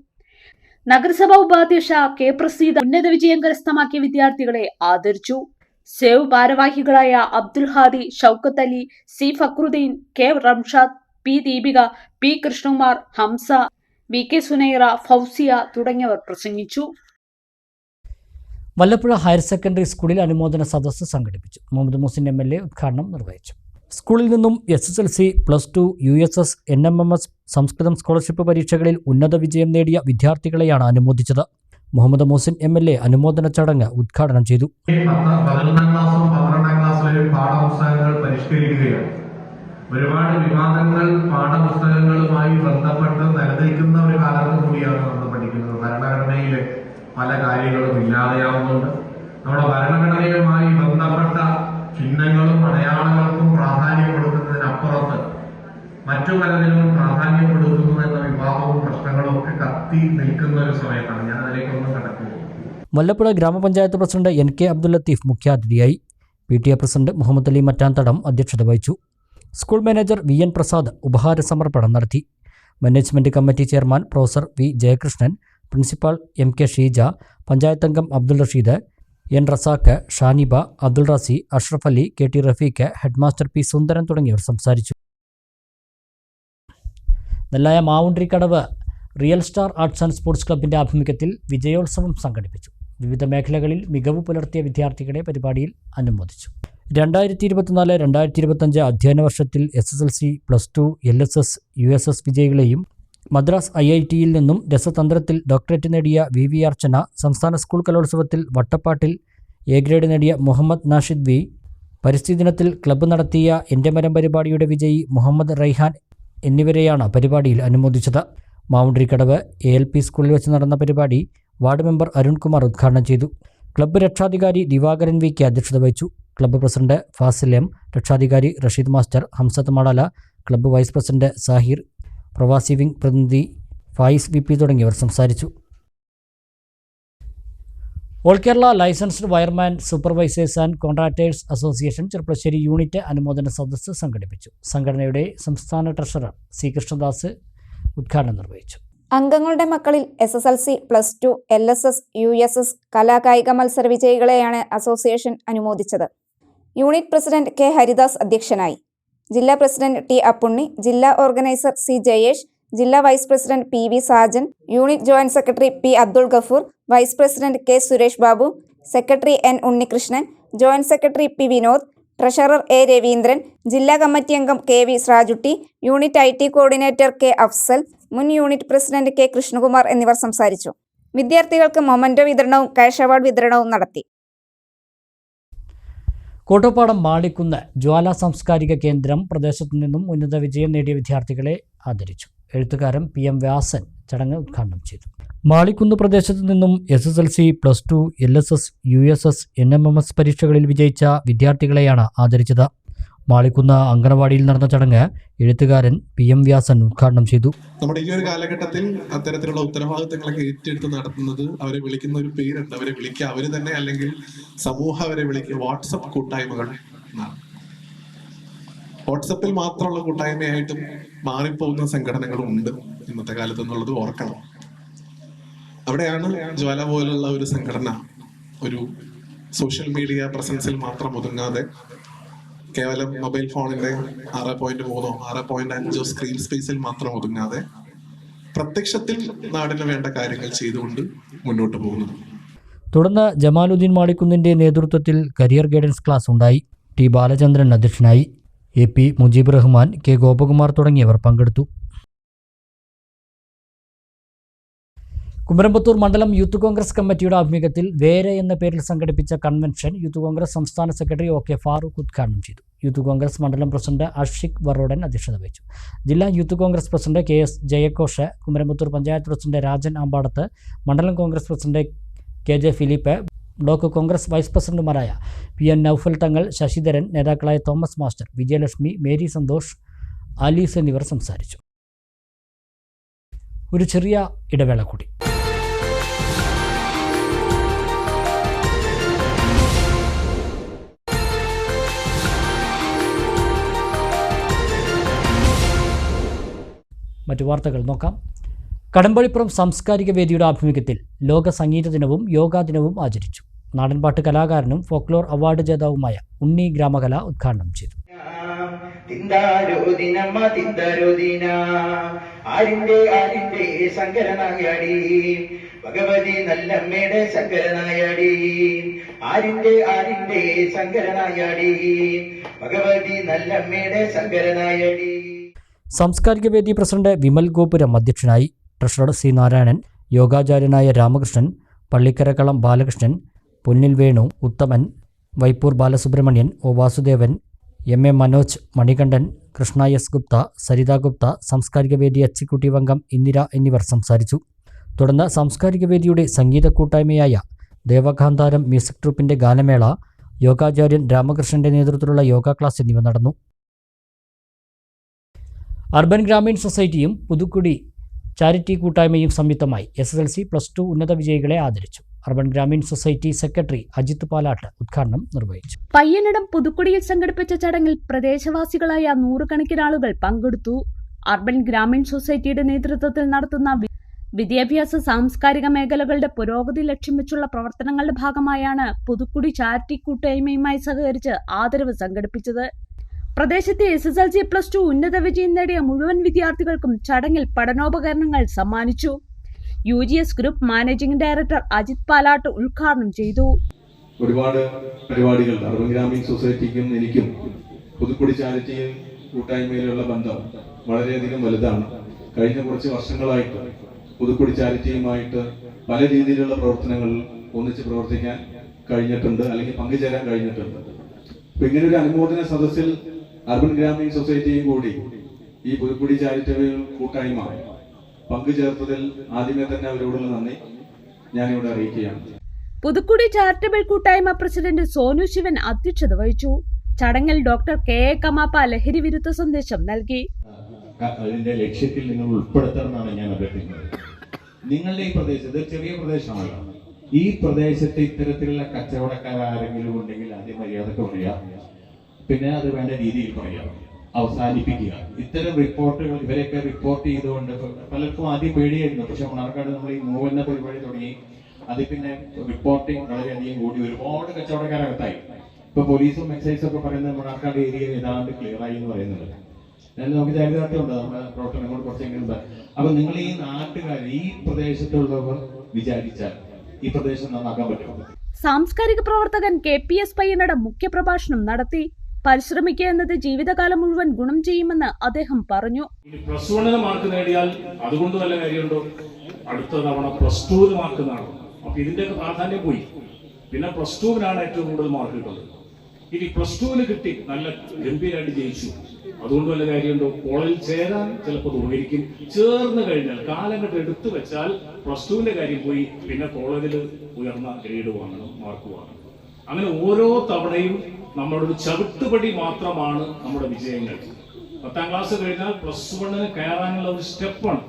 നഗരസഭാ ഉപാധ്യക്ഷ കെ പ്രസീത ഉന്നത വിജയം കരസ്ഥമാക്കിയ വിദ്യാർത്ഥികളെ ആദരിച്ചു. സേവ് ഭാരവാഹികളായ Abdul Hadi Shoukath Ali C Fakhruddin K Ramshad P Deepika P Krishnakumar Hamsa V K Sunaira Fousiya തുടങ്ങിയവർ പ്രസംഗിച്ചു. വല്ലപ്പുഴ ഹയർ സെക്കൻഡറി സ്കൂളിൽ അനുമോദന സദസ്സ് സംഘടിപ്പിച്ചു. Muhammad Muhsin M L A ഉദ്ഘാടനം നിർവഹിച്ചു. സ്കൂളിൽ നിന്നും S S L C plus two U S S N M M S സംസ്കൃതം സ്കോളർഷിപ്പ് പരീക്ഷകളിൽ ഉന്നത വിജയം നേടിയ വിദ്യാർത്ഥികളെയാണ് അനുമോദിച്ചത്. Muhammad Muhsin M L A അനുമോദന ചടങ്ങ് ഉദ്ഘാടനം ചെയ്തു. പതിനൊന്നാം ക്ലാസ്സും ഒരുപാട് വിവാദങ്ങൾ പാഠപുസ്തകങ്ങളുമായി ബന്ധപ്പെട്ട് നിലനിൽക്കുന്ന ഒരു കാലത്ത് കൂടിയാണ് നമ്മൾ പഠിക്കുന്നത്. ഭരണഘടനയിൽ പല കാര്യങ്ങളും ഇല്ലാതെയാവുന്നുണ്ട്. നമ്മുടെ ഭരണഘടനയുമായി ബന്ധപ്പെട്ട ചിഹ്നങ്ങളും അടയാളങ്ങൾക്കും പ്രാധാന്യം കൊടുക്കുന്നതിനപ്പുറത്ത് മറ്റു പലതിനും പ്രാധാന്യം കൊടുക്കുന്നു എന്ന വിവാദവും പ്രശ്നങ്ങളും ഒക്കെ കത്തി നിൽക്കുന്ന ഒരു സമയത്താണ് ഞാൻ വല്ലപ്പുഴ ഗ്രാമപഞ്ചായത്ത് president N K Abdul Latheef മുഖ്യാതിഥിയായി P T A president Muhammad Ali Mattanthadam അധ്യക്ഷത വഹിച്ചു. School manager V N Prasad ഉപഹാര സമർപ്പണം നടത്തി. Management committee chairman professor V Jayakrishnan principal M K Sheeja panchayat അംഗം Abdul Rasheed N Razak Shaniba Abdul Razi Ashraf Ali K T Rafeeq headmaster P Sundaran തുടങ്ങിയവർ സംസാരിച്ചു. Nellaya Mavundrikkadavu real star arts and sports ക്ലബിന്റെ ആഭിമുഖ്യത്തിൽ വിജയോത്സവം സംഘടിപ്പിച്ചു. വിവിധ മേഖലകളിൽ മികവ് പുലർത്തിയ വിദ്യാർത്ഥികളെ പരിപാടിയിൽ അനുമോദിച്ചു. രണ്ടായിരത്തി ഇരുപത്തിനാല് രണ്ടായിരത്തി ഇരുപത്തഞ്ച് അധ്യയന വർഷത്തിൽ S S L C plus two L S S U S S വിജയികളെയും Madras I I ടിയിൽ നിന്നും രസതന്ത്രത്തിൽ ഡോക്ടറേറ്റ് നേടിയ വി വി അർച്ചന സംസ്ഥാന സ്കൂൾ കലോത്സവത്തിൽ വട്ടപ്പാട്ടിൽ എ ഗ്രേഡ് നേടിയ മുഹമ്മദ് നാഷിദ് വി പരിസ്ഥിതി ദിനത്തിൽ ക്ലബ്ബ് നടത്തിയ എന്റെ മരം പരിപാടിയുടെ വിജയി മുഹമ്മദ് റൈഹാൻ എന്നിവരെയാണ് പരിപാടിയിൽ അനുമോദിച്ചത്. മാവുണ്ട്രിക്കടവ് എ എൽ പി സ്കൂളിൽ വെച്ച് നടന്ന പരിപാടി വാർഡ് മെമ്പർ അരുൺകുമാർ ഉദ്ഘാടനം ചെയ്തു. ക്ലബ്ബ് രക്ഷാധികാരി ദിവാകരൻ വി കെ അധ്യക്ഷത വഹിച്ചു. Club president Fazil M. രക്ഷാധികാരി Rasheed master Hamsath Madala club vice president Sahir പ്രവാസി വിംഗ് പ്രതിനിധി ഫായിസ് വി പി തുടങ്ങിയവർ സംസാരിച്ചു. All Kerala licensed wireman supervisors and contractors association Cheruppassery unit അനുമോദന സദസ്സ് സംഘടിപ്പിച്ചു. സംഘടനയുടെ സംസ്ഥാന ട്രഷറർ സി കൃഷ്ണദാസ് ഉദ്ഘാടനം നിർവഹിച്ചു. അംഗങ്ങളുടെ മക്കളിൽ S S L C plus two L S S U S S കലാകായിക മത്സര വിജയികളെയാണ് അസോസിയേഷൻ അനുമോദിച്ചത്. യൂണിറ്റ് പ്രസിഡന്റ് കെ ഹരിദാസ് അധ്യക്ഷനായി. ജില്ലാ പ്രസിഡന്റ് ടി അപ്പുണ്ണി ജില്ലാ ഓർഗനൈസർ സി ജയേഷ് ജില്ലാ vice president P V Sajan unit joint secretary P Abdul Gafoor vice president K Suresh Babu secretary N Unnikrishnan joint secretary P Vinod treasurer A Raveendran ജില്ലാ committee അംഗം K V Srajutty unit I T coordinator K Afsal മുൻ unit president K Krishnakumar എന്നിവർ സംസാരിച്ചു. വിദ്യാർത്ഥികൾക്ക് memento വിതരണവും cash award വിതരണവും നടത്തി. കോട്ടപ്പാടം മാളിക്കുന്ന് ജ്വാല സാംസ്കാരിക കേന്ദ്രം പ്രദേശത്തു നിന്നും ഉന്നത വിജയം നേടിയ വിദ്യാർത്ഥികളെ ആദരിച്ചു. എഴുത്തുകാരൻ പി എം വ്യാസൻ ചടങ്ങ് ഉദ്ഘാടനം ചെയ്തു. മാളിക്കുന്ന് പ്രദേശത്തു നിന്നും S S L C plus two L S S U S S N M M S പരീക്ഷകളിൽ വിജയിച്ച വിദ്യാർത്ഥികളെയാണ് ആദരിച്ചത്. മാളിക്കുന്ന് അങ്കണവാടിയിൽ നടന്ന ചടങ്ങ് എഴുത്തുകാരൻ പി എം വ്യാസൻ ഉദ്ഘാടനം ചെയ്തു. നമ്മുടെ ഈ ഒരു കാലഘട്ടത്തിൽ അത്തരത്തിലുള്ള ഉത്തരവാദിത്തങ്ങളൊക്കെ ഏറ്റെടുത്ത് നടത്തുന്നത് അവരെ വിളിക്കുന്ന ഒരു പേരുണ്ട്. അവരെ വിളിക്കുക. അവർ തന്നെ അല്ലെങ്കിൽ സമൂഹം അവരെ വിളിക്കുക. വാട്സപ്പ് കൂട്ടായ്മകൾ വാട്സപ്പിൽ മാത്രമുള്ള കൂട്ടായ്മയായിട്ടും മാറിപ്പോകുന്ന സംഘടനകളും ഉണ്ട് ഇന്നത്തെ കാലത്ത് എന്നുള്ളത് ഓർക്കണം. അവിടെയാണ് ജ്വാല പോലുള്ള ഒരു സംഘടന ഒരു സോഷ്യൽ മീഡിയ പ്രസൻസിൽ മാത്രം ഒതുങ്ങാതെ കേവലം മൊബൈൽ ഫോണിന്റെ ആറ് പോയിന്റ് മൂന്നോ ആറ് പോയിന്റ് അഞ്ചോ സ്ക്രീൻ സ്പേസിൽ മാത്രം ഒതുങ്ങാതെ പ്രത്യക്ഷത്തിൽ നാടിന് വേണ്ട കാര്യങ്ങൾ ചെയ്തുകൊണ്ട് മുന്നോട്ട് പോകുന്നത്. തുടർന്ന് ജമാലുദ്ദീൻ മാളിക്കുന്നിന്റെ നേതൃത്വത്തിൽ കരിയർ ഗൈഡൻസ് ക്ലാസ് ഉണ്ടായി. ടി ബാലചന്ദ്രൻ അധ്യക്ഷനായി. A P Mujeeb Rahman K Gopakumar തുടങ്ങിയവർ പങ്കെടുത്തു. കുമരമ്പത്തൂർ മണ്ഡലം യൂത്ത് കോൺഗ്രസ് കമ്മിറ്റിയുടെ ആഭിമുഖ്യത്തിൽ വേരെ എന്ന പേരിൽ സംഘടിപ്പിച്ച കൺവെൻഷൻ യൂത്ത് കോൺഗ്രസ് സംസ്ഥാന സെക്രട്ടറി ഒ കെ ഫാറൂഖ് ഉദ്ഘാടനം ചെയ്തു. യൂത്ത് കോൺഗ്രസ് മണ്ഡലം പ്രസിഡന്റ് അഷിഖ് വറോഡൻ അധ്യക്ഷത വഹിച്ചു. ജില്ലാ youth Congress president K S ജയഘോഷ് Kumaramputhur panchayat president Rajan Ambadath മണ്ഡലം Congress president K J Philip block Congress vice പ്രസിഡന്റുമാരായ പി എൻ നൌഫൽ തങ്ങൾ ശശിധരൻ നേതാക്കളായ Thomas master Vijayalakshmi Mary Santhosh Alice എന്നിവർ സംസാരിച്ചു. ഒരു ചെറിയ ഇടവേള കൂടി. മറ്റു വാർത്തകൾ നോക്കാം. കടമ്പഴിപ്പുറം സാംസ്കാരിക വേദിയുടെ ആഭിമുഖ്യത്തിൽ ലോക സംഗീത ദിനവും യോഗാ ദിനവും ആചരിച്ചു. നാടൻപാട്ട് കലാകാരനും ഫോക്ലോർ അവാർഡ് ജേതാവുമായ ഉണ്ണി ഗ്രാമകല ഉദ്ഘാടനം ചെയ്തു. തിന്താരോ ദിനമ്മ തിന്താരോ ദിന ആരിന്റെ ആരിന്റെ ശങ്കരനായാടി. ഭഗവതി നല്ലമ്മയുടെ ശങ്കരനായാടി. ആരിന്റെ ആരിന്റെ ശങ്കരനായാടി. ഭഗവതി നല്ലമ്മയുടെ ശങ്കരനായാടി. സാംസ്കാരിക വേദി പ്രസിഡന്റ് വിമൽ ഗോപുരം അധ്യക്ഷനായി treasurer C Narayanan യോഗാചാര്യനായ Ramakrishnan Pallikkarakkalam Balakrishnan Ponnil Venu Uthaman Vaippur Balasubramanian O Vasudevan M A Manoj Manikandan Krishna S Gupta Saritha Gupta സാംസ്കാരിക വേദി അച്ചിക്കുട്ടി അംഗം ഇന്ദിര എന്നിവർ സംസാരിച്ചു. തുടർന്ന് സാംസ്കാരിക വേദിയുടെ സംഗീത കൂട്ടായ്മയായ ദേവകാന്താരം മ്യൂസിക് ട്രൂപ്പിന്റെ ഗാനമേള യോഗാചാര്യൻ രാമകൃഷ്ണന്റെ നേതൃത്വത്തിലുള്ള യോഗ ക്ലാസ് എന്നിവ നടന്നു. അർബൻ ഗ്രാമീൺ സൊസൈറ്റിയും പുതുക്കുടി ചാരിറ്റി കൂട്ടായ്മയും സംയുക്തമായി S S L C plus two ഉന്നത വിജയികളെ ആദരിച്ചു. Urban Grameen society secretary Ajith Palatt ഉദ്ഘാടനം നിർവഹിച്ചു. പയ്യനിടം പുതുക്കുടിയിൽ സംഘടിപ്പിച്ച ചടങ്ങിൽ പ്രദേശവാസികളായ നൂറുകണക്കിന് ആളുകൾ പങ്കെടുത്തു. അർബൻ ഗ്രാമീൺ സൊസൈറ്റിയുടെ നേതൃത്വത്തിൽ നടത്തുന്ന വിദ്യാഭ്യാസ സാംസ്കാരിക മേഖലകളുടെ പുരോഗതി ലക്ഷ്യം വെച്ചുള്ള പ്രവർത്തനങ്ങളുടെ ഭാഗമായാണ് പുതുക്കുടി ചാരിറ്റി കൂട്ടായ്മയുമായി സഹകരിച്ച് ആദരവ് സംഘടിപ്പിച്ചത്. പ്രദേശത്തെ S S L C plus two ഉന്നത വിജയം നേടിയ മുഴുവൻ വിദ്യാർത്ഥികൾക്കും ചടങ്ങിൽ പഠനോപകരണങ്ങൾ സമ്മാനിച്ചു. U G S group managing director Ajith Palatt ഉദ്ഘാടനം ചെയ്തു. ഒരുപാട് പരിപാടികൾ അർബൻ ഗ്രാമീൺ സൊസൈറ്റിക്കും എനിക്കും പുതുക്കുടി ചാരിറ്റിയും കൂട്ടായ്മയിലുള്ള ബന്ധം വളരെയധികം വലുതാണ്. കഴിഞ്ഞ കുറച്ച് വർഷങ്ങളായിട്ട് പുതുക്കുടി ചാരിറ്റിയുമായിട്ട് പല രീതിയിലുള്ള പ്രവർത്തനങ്ങൾ ഒന്നിച്ച് പ്രവർത്തിക്കാൻ കഴിഞ്ഞിട്ടുണ്ട് അല്ലെങ്കിൽ പങ്കുചേരാൻ കഴിഞ്ഞിട്ടുണ്ട്. ഇങ്ങനെ ഒരു അനുമോദന സദസ്സിൽ അർബൻ ഗ്രാമീൺ സൊസൈറ്റിയും കൂടി ഈ പുതുക്കുടി ചാരിറ്റബിൾ കൂട്ടായ്മ പങ്കുചേർത്തതിൽ ആദ്യമേ തന്നെ അവരോടുള്ള നന്ദി. ഞാനിവിടെ അറിയിക്കുകയാണ്. പുതുക്കുടി ചാരിറ്റബിൾ കൂട്ടായ്മ പ്രസിഡന്റ് സോനു ശിവൻ അധ്യക്ഷത വഹിച്ചു. ചടങ്ങിൽ ഡോക്ടർ കെ എ കമാപ്പ ലഹരി വിരുദ്ധ സന്ദേശം നൽകി. അതിന്റെ ലക്ഷ്യത്തിൽ നിങ്ങൾ ഉൾപ്പെടുത്തണമെന്നാണ് ഞാൻ അഭ്യർത്ഥിക്കുന്നത്. നിങ്ങളുടെ ഈ പ്രദേശത്ത് ചെറിയ പ്രദേശമാണ് ഈ പ്രദേശത്ത് ഇത്തരത്തിലുള്ള കച്ചവടക്കാർ ആരെങ്കിലും ഉണ്ടെങ്കിൽ ആദ്യം മര്യാദയ്ക്ക് പറയുക പിന്നെ അത് വേണ്ട രീതിയിൽ പറയുക അവസാനിപ്പിക്കുക. ഇത്തരം റിപ്പോർട്ടുകൾ ഇവരെയൊക്കെ റിപ്പോർട്ട് ചെയ്തുകൊണ്ട് പലർക്കും ആദ്യം പേടിയായിരുന്നു. പക്ഷെ മണർക്കാട് നമ്മൾ ഈ മൂവെന്ന പരിപാടി തുടങ്ങി. അത് പിന്നെ റിപ്പോർട്ടിംഗ് വളരെയധികം കൂടി ഒരുപാട് കച്ചവടക്കാരകത്തായി. ഇപ്പൊ പോലീസും എക്സൈസും ഒക്കെ പറയുന്നത് മണർക്കാട് ഏരിയ ഏതാണ്ട് ക്ലിയർ ആയി എന്ന് പറയുന്നത്. എന്നാലും നമുക്ക് ചരിതാർത്ഥ്യമുണ്ട് നമ്മുടെ പ്രവർത്തനങ്ങളോട് കുറച്ചെങ്കിലും. അപ്പൊ നിങ്ങൾ ഈ നാട്ടുകാർ ഈ പ്രദേശത്തുള്ളവർ വിചാരിച്ചാൽ ഈ പ്രദേശം നന്നാക്കാൻ പറ്റും. സാംസ്കാരിക പ്രവർത്തകൻ കെ പി എസ് പയ്യനട മുഖ്യപ്രഭാഷണം നടത്തി പരിശ്രമിക്കുക എന്നത് ജീവിതകാലം മുഴുവൻ ഗുണം ചെയ്യുമെന്ന് അദ്ദേഹം പറഞ്ഞു. പ്ലസ് വണ്ണിന് മാർക്ക് നേടിയാൽ അതുകൊണ്ട് നല്ല കാര്യമുണ്ടോ? അടുത്ത തവണ പ്ലസ് ടുവിന് മാർക്ക് നേടണം അപ്പൊ ഇതിന്റെയൊക്കെ പ്രാധാന്യം പോയി. പിന്നെ പ്ലസ് ടുവിനാണ് ഏറ്റവും കൂടുതൽ മാർക്ക് കിട്ടുന്നത്. ഇനി പ്ലസ് ടുവിന് കിട്ടി നല്ല ഗംഭീരമായിട്ട് ജയിച്ചു. അതുകൊണ്ട് വല്ല കാര്യമുണ്ടോ? കോളേജിൽ ചേരാൻ ചിലപ്പോൾ ഉപകരിക്കും ചേർന്ന് കഴിഞ്ഞാൽ കാലഘട്ടം എടുത്തു വെച്ചാൽ പ്ലസ് ടുവിന്റെ കാര്യം പോയി പിന്നെ കോളേജിൽ ഉയർന്ന ഗ്രേഡ് വാങ്ങണം മാർക്ക് വാങ്ങണം. അങ്ങനെ ഓരോ തവണയും നമ്മുടെ ഒരു ചവിട്ടുപടി മാത്രമാണ് നമ്മുടെ വിജയങ്ങൾ. പത്താം ക്ലാസ് കഴിഞ്ഞാൽ പ്ലസ് വണ്ണിന് കയറാനുള്ള ഒരു സ്റ്റെപ്പാണ്.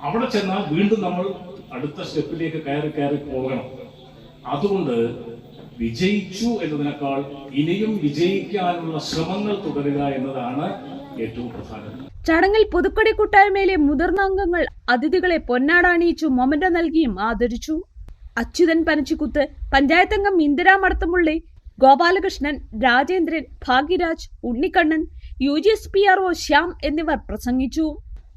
അവിടെ ചെന്നാൽ വീണ്ടും നമ്മൾ അടുത്ത സ്റ്റെപ്പിലേക്ക് കയറി കയറി പോകണം. അതുകൊണ്ട് വിജയിച്ചു എന്നതിനേക്കാൾ ഇനിയും വിജയിക്കാനുള്ള ശ്രമങ്ങൾ തുടരുക എന്നതാണ് ഏറ്റവും പ്രധാനം. ചടങ്ങിൽ പുതുക്കടി കൂട്ടായ്മയിലെ മുതിർന്ന അംഗങ്ങൾ അതിഥികളെ പൊന്നാടണിയിച്ചു മൊമന്റ നൽകിയും ആദരിച്ചു. Achuthan Panachikkuth പഞ്ചായത്തംഗം Indira Madathamulli Gopalakrishnan Rajendran Bhagyaraj Unnikkannan U G S P R O Shyam എന്നിവർ പ്രസംഗിച്ചു.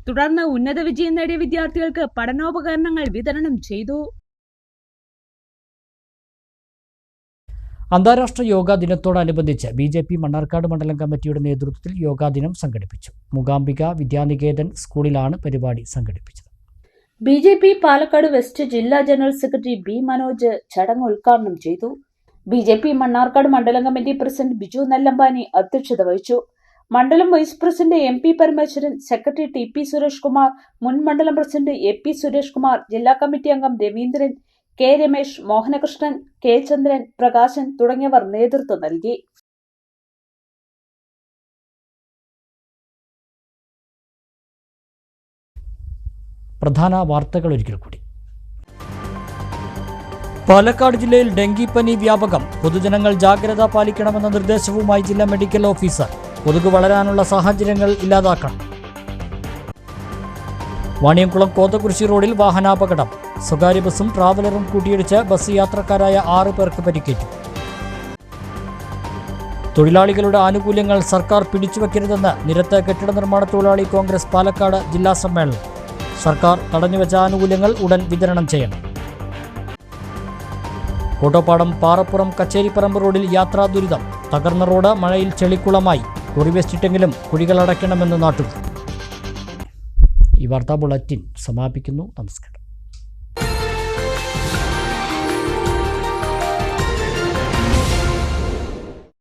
തുടർന്ന് ഉന്നത വിജയം നേടിയ വിദ്യാർത്ഥികൾക്ക് പഠനോപകരണങ്ങൾ വിതരണം ചെയ്തു. അന്താരാഷ്ട്ര യോഗാ ദിനത്തോടനുബന്ധിച്ച് ബി ജെ പി മണ്ണാർക്കാട് മണ്ഡലം കമ്മിറ്റിയുടെ നേതൃത്വത്തിൽ യോഗാ ദിനം സംഘടിപ്പിച്ചു. മൂകാംബിക വിദ്യാനികേതൻ സ്കൂളിലാണ് പരിപാടി സംഘടിപ്പിച്ചത്. B J P Palakkad west ജില്ലാ ജനറൽ സെക്രട്ടറി ബി മനോജ് ചടങ്ങ് ഉദ്ഘാടനം ചെയ്തു. ബി ജെ പി മണ്ണാർക്കാട് മണ്ഡലം കമ്മിറ്റി പ്രസിഡന്റ് ബിജു നെല്ലമ്പാനി അധ്യക്ഷത വഹിച്ചു. മണ്ഡലം vice president M P Parameswaran secretary T P Suresh Kumar മുൻ മണ്ഡലം president A P Suresh Kumar ജില്ലാ കമ്മിറ്റി അംഗം രവീന്ദ്രൻ കെ രമേശ് മോഹനകൃഷ്ണൻ കെ ചന്ദ്രൻ പ്രകാശൻ തുടങ്ങിയവർ നേതൃത്വം നൽകി. പ്രധാന വാർത്തകൾ ഒരിക്കൽ കൂടി. പാലക്കാട് ജില്ലയിൽ ഡെങ്കിപ്പനി വ്യാപകം. പൊതുജനങ്ങൾ ജാഗ്രത പാലിക്കണമെന്ന നിർദ്ദേശവുമായി ജില്ലാ മെഡിക്കൽ ഓഫീസർ. കൊതുക് വളരാനുള്ള സാഹചര്യങ്ങൾ ഇല്ലാതാക്കണം. വാണിയംകുളം കോതകുരിശി റോഡിൽ വാഹനാപകടം. സ്വകാര്യ ബസ്സും ട്രാവലറും കൂട്ടിയിടിച്ച് ബസ് യാത്രക്കാരായ ആറ് പേർക്ക് പരിക്കേറ്റു. തൊഴിലാളികളുടെ ആനുകൂല്യങ്ങൾ സർക്കാർ പിടിച്ചുവെക്കരുതെന്ന് നിരത്ത് കെട്ടിട നിർമ്മാണ തൊഴിലാളി കോൺഗ്രസ് പാലക്കാട് ജില്ലാ സമ്മേളനം. സർക്കാർ തടഞ്ഞുവെച്ച ആനുകൂല്യങ്ങൾ ഉടൻ വിതരണം ചെയ്യണം. കോട്ടോപ്പാടം പാറപ്പുറം കച്ചേരിപ്പറമ്പ് റോഡിൽ യാത്രാ ദുരിതം. തകർന്ന റോഡ് മഴയിൽ ചെളിക്കുളമായി. കുറിവെച്ചിട്ടെങ്കിലും കുഴികളടയ്ക്കണമെന്ന് നാട്ടുകാർ. ഈ വാർത്താ ബുള്ളറ്റിൻ സമാപിക്കുന്നു. നമസ്കാരം.